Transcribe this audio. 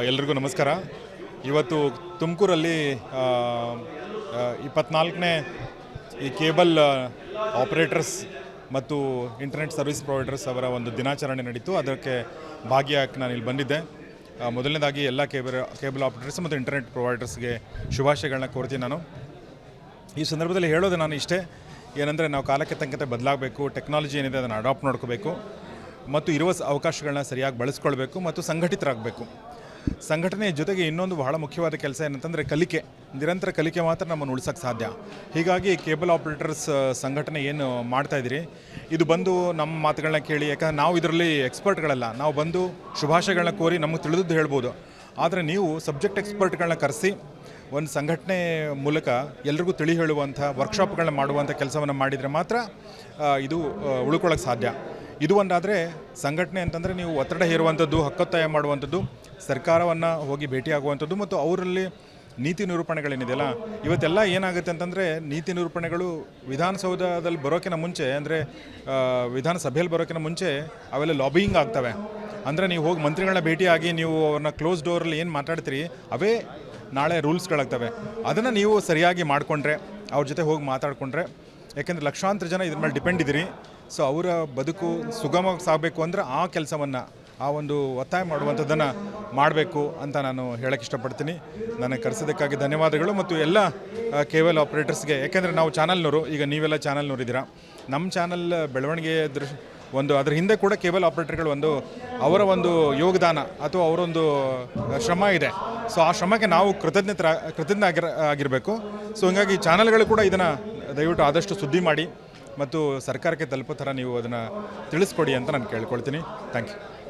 ಎಲ್ರಿಗೂ ನಮಸ್ಕಾರ. ಇವತ್ತು ತುಮಕೂರಲ್ಲಿ ಇಪ್ಪತ್ನಾಲ್ಕನೇ ಈ ಕೇಬಲ್ ಆಪರೇಟರ್ಸ್ ಮತ್ತು ಇಂಟರ್ನೆಟ್ ಸರ್ವಿಸ್ ಪ್ರೊವೈಡರ್ಸ್ ಅವರ ಒಂದು ದಿನಾಚರಣೆ ನಡೀತು. ಅದಕ್ಕೆ ಭಾಗಿಯಾಗಿ ನಾನು ಇಲ್ಲಿ ಬಂದಿದ್ದೆ. ಮೊದಲನೇದಾಗಿ ಎಲ್ಲ ಕೇಬಲ್ ಕೇಬಲ್ ಆಪರೇಟರ್ಸ್ ಮತ್ತು ಇಂಟರ್ನೆಟ್ ಪ್ರೊವೈಡರ್ಸ್ಗೆ ಶುಭಾಶಯಗಳನ್ನ ಕೋರ್ತೀನಿ ನಾನು. ಈ ಸಂದರ್ಭದಲ್ಲಿ ಹೇಳೋದು ನಾನು ಇಷ್ಟೇ. ಏನಂದರೆ, ನಾವು ಕಾಲಕ್ಕೆ ತಕ್ಕಂತೆ ಬದಲಾಗಬೇಕು, ಟೆಕ್ನಾಲಜಿ ಏನಿದೆ ಅದನ್ನು ಅಡಾಪ್ಟ್ ಮಾಡ್ಕೋಬೇಕು ಮತ್ತು ಇರುವ ಅವಕಾಶಗಳನ್ನ ಸರಿಯಾಗಿ ಬಳಸ್ಕೊಳ್ಬೇಕು, ಮತ್ತು ಸಂಘಟಿತರಾಗಬೇಕು. ಸಂಘಟನೆಯ ಜೊತೆಗೆ ಇನ್ನೊಂದು ಬಹಳ ಮುಖ್ಯವಾದ ಕೆಲಸ ಏನಂತಂದರೆ ಕಲಿಕೆ. ನಿರಂತರ ಕಲಿಕೆ ಮಾತ್ರ ನಮ್ಮನ್ನು ಉಳಿಸೋಕ್ಕೆ ಸಾಧ್ಯ. ಹೀಗಾಗಿ ಕೇಬಲ್ ಆಪರೇಟರ್ಸ್ ಸಂಘಟನೆ ಏನು ಮಾಡ್ತಾ ಇದ್ದೀರಿ? ಇದು ಬಂದು ನಮ್ಮ ಮಾತುಗಳನ್ನ ಕೇಳಿ, ಯಾಕಂದ್ರೆ ನಾವು ಇದರಲ್ಲಿ ಎಕ್ಸ್ಪರ್ಟ್ಗಳಲ್ಲ. ನಾವು ಬಂದು ಶುಭಾಶಯಗಳನ್ನ ಕೋರಿ ನಮಗೆ ತಿಳಿದದ್ದು ಹೇಳ್ಬೋದು. ಆದರೆ ನೀವು ಸಬ್ಜೆಕ್ಟ್ ಎಕ್ಸ್ಪರ್ಟ್ಗಳನ್ನ ಕರೆಸಿ, ಒಂದು ಸಂಘಟನೆ ಮೂಲಕ ಎಲ್ರಿಗೂ ತಿಳಿ ಹೇಳುವಂಥ ವರ್ಕ್ಶಾಪ್ಗಳನ್ನ ಮಾಡುವಂಥ ಕೆಲಸವನ್ನು ಮಾಡಿದರೆ ಮಾತ್ರ ಇದು ಉಳ್ಕೊಳ್ಳೋಕ್ಕೆ ಸಾಧ್ಯ. ಇದು ಒಂದಾದರೆ ಸಂಘಟನೆ ಅಂತಂದರೆ ನೀವು ಒತ್ತಡ ಹೇರುವಂಥದ್ದು ಹಕ್ಕೊತ್ತಾಯ ಮಾಡುವಂಥದ್ದು, ಸರ್ಕಾರವನ್ನು ಹೋಗಿ ಭೇಟಿಯಾಗುವಂಥದ್ದು ಮತ್ತು ಅವರಲ್ಲಿ ನೀತಿ ನಿರೂಪಣೆಗಳೇನಿದೆಯಲ್ಲ ಇವತ್ತೆಲ್ಲ ಏನಾಗುತ್ತೆ ಅಂತಂದರೆ ನೀತಿ ನಿರೂಪಣೆಗಳು ವಿಧಾನಸೌಧದಲ್ಲಿ ಬರೋಕ್ಕಿಂತ ಮುಂಚೆ, ಅಂದರೆ ವಿಧಾನಸಭೆಯಲ್ಲಿ ಬರೋಕ್ಕಿಂತ ಮುಂಚೆ ಅವೆಲ್ಲ ಲಾಬಿಯಿಂಗ್ ಆಗ್ತವೆ. ಅಂದರೆ ನೀವು ಹೋಗಿ ಮಂತ್ರಿಗಳನ್ನ ಭೇಟಿಯಾಗಿ ನೀವು ಅವ್ರನ್ನ ಕ್ಲೋಸ್ ಡೋರಲ್ಲಿ ಏನು ಮಾತಾಡ್ತೀರಿ, ಅವೇ ನಾಳೆ ರೂಲ್ಸ್ಗಳಾಗ್ತವೆ ಅದನ್ನು ನೀವು ಸರಿಯಾಗಿ ಮಾಡಿಕೊಂಡ್ರೆ, ಅವ್ರ ಜೊತೆ ಹೋಗಿ ಮಾತಾಡಿಕೊಂಡ್ರೆ ಯಾಕೆಂದರೆ ಲಕ್ಷಾಂತರ ಜನ ಇದ್ರ ಮೇಲೆ ಡಿಪೆಂಡ್ ಇದ್ದೀರಿ. ಸೊ ಅವರ ಬದುಕು ಸುಗಮವಾಗಿ ಸಾಗಬೇಕು ಅಂದರೆ ಆ ಕೆಲಸವನ್ನು, ಆ ಒಂದು ಒತ್ತಾಯ ಮಾಡುವಂಥದ್ದನ್ನು ಮಾಡಬೇಕು ಅಂತ ನಾನು ಹೇಳಕ್ಕೆ ಇಷ್ಟಪಡ್ತೀನಿ. ನನಗೆ ಕರೆಸೋದಕ್ಕಾಗಿ ಧನ್ಯವಾದಗಳು ಮತ್ತು ಎಲ್ಲ ಕೇಬಲ್ ಆಪ್ರೇಟರ್ಸ್ಗೆ ಯಾಕೆಂದರೆ ನಾವು ಚಾನಲ್ನವರು ಈಗ ನೀವೆಲ್ಲ ಚಾನಲ್ನವರಿದ್ದೀರಾ ನಮ್ಮ ಚಾನಲ್ ಬೆಳವಣಿಗೆ ದೃಶ್ ಒಂದು ಅದರ ಹಿಂದೆ ಕೂಡ ಕೇಬಲ್ ಆಪ್ರೇಟರ್ಗಳು ಒಂದು ಅವರ ಒಂದು ಯೋಗದಾನ ಅಥವಾ ಅವರೊಂದು ಶ್ರಮ ಇದೆ. ಸೊ ಆ ಶ್ರಮಕ್ಕೆ ನಾವು ಕೃತಜ್ಞತರ, ಕೃತಜ್ಞ ಆಗಿರ, ಆಗಿರಬೇಕು. ಸೊ ಹೀಗಾಗಿ ಚಾನಲ್ಗಳು ಕೂಡ ಇದನ್ನು ದಯವಿಟ್ಟು ಆದಷ್ಟು ಸುದ್ದಿ ಮಾಡಿ ಮತ್ತು ಸರ್ಕಾರಕ್ಕೆ ತಲುಪೋ ಥರ ನೀವು ಅದನ್ನು ತಿಳಿಸ್ಕೊಡಿ ಅಂತ ನಾನು ಕೇಳ್ಕೊಳ್ತೀನಿ. Thank you